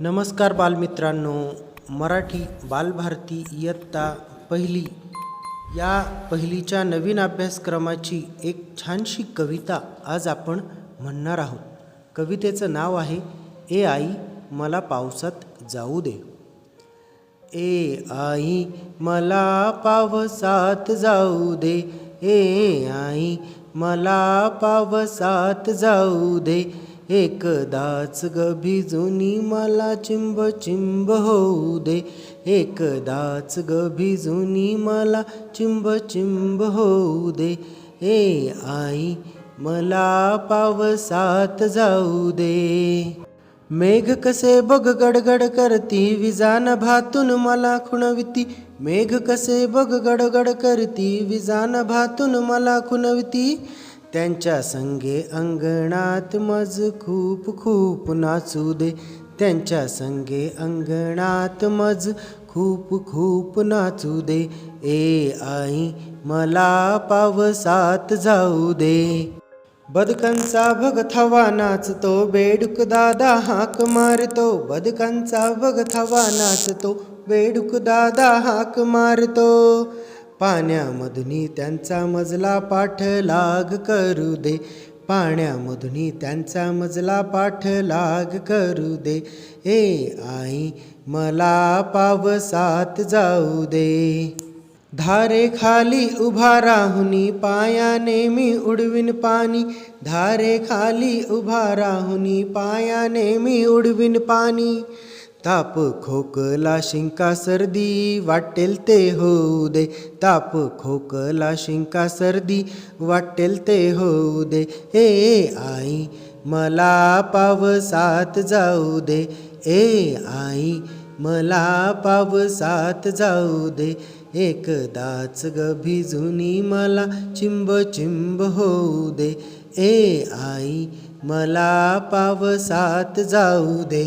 नमस्कार बालमित्रांनो मराठी बालभारती इयत्ता पहिली. या पहिलीच्या नवीन अभ्यासक्रमाची एक छानशी कविता आज आपण म्हणणार आहोत. कवितेचं नाव आहे ए आई मला पावसात जाऊ दे. ए आई मला पावसात जाऊ दे. ए आई मला पावसात जाऊ दे. एकदाच ग भिजुनी मला चिंब चिंब होऊ दे. एकदाच ग भिजुनी मला चिंब चिंब होऊ दे. ए आई मला पावसात जाऊ दे. मेघ कसे बघ गडगड करती विजान भातून मला खुणविती मेघ कसे बघ गडगड करती विजान भातून मला खुणविती त्यांच्या संगे अंगणात मज खूप खूप नाचू दे. त्यांच्या संगे अंगणात मज खूप खूप नाचू दे. ए आई मला पावसात जाऊ दे. बदकांचा भगथवा नाचतो बेडूक दादा हाक मारतो. बदकांचा भगथवा नाचतो बेडूक दादा हाक मारतो. पाण्यामधुनी त्यांचा मजला पाठलाग करू दे. पाण्यामधुनी त्यांचा मजला पाठलाग करू दे. ए आई मला पावसात जाऊ दे. धारे खाली उभा राहुनी पायाने मी उडविन पाणी. धारे खाली उभा राहुनी पायाने मी उडविन पाणी. ताप खोकला शिंका सर्दी वाटेल ते होऊ दे. ताप खोकला शिंका सर्दी वाटेल ते होऊ दे. हे आई मला पावसात जाऊ दे. ए आई मला पावसात जाऊ दे. एकदाच ग भिजुनी मला चिंब चिंब होऊ दे. ए आई मला पावसात जाऊ दे.